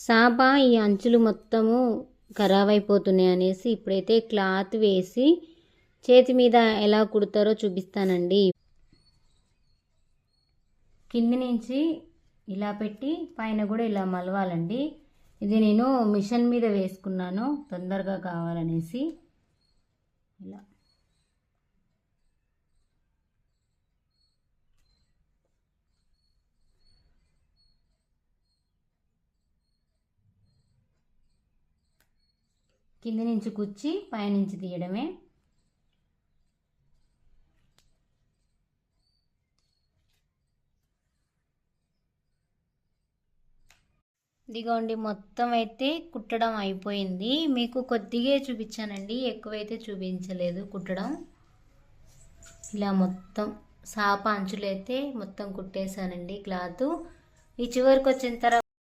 సాప ఈ అంచులు మొత్తము ఖరాబ్ అయిపోతున్నాయి అనేసి ఇప్పుడైతే క్లాత్ వేసి చేతి మీద ఎలా కుడతారో చూపిస్తానండి. కింది నుంచి ఇలా పెట్టి పైన కూడా ఇలా మలవాలండి. ఇది నేను మిషన్ మీద వేసుకున్నాను తొందరగా కావాలనేసి. ఇలా. కింది నుంచి కుచ్చి పైనుంచి తీయడమే. ఇదిగోండి మొత్తం అయితే కుట్టడం అయిపోయింది. మీకు కొద్దిగా చూపించానండి ఎక్కువైతే చూపించలేదు కుట్టడం. ఇలా మొత్తం సాప అంచులు అయితే మొత్తం కుట్టేశానండి క్లాత్. ఈ చివరికి వచ్చిన తర్వాత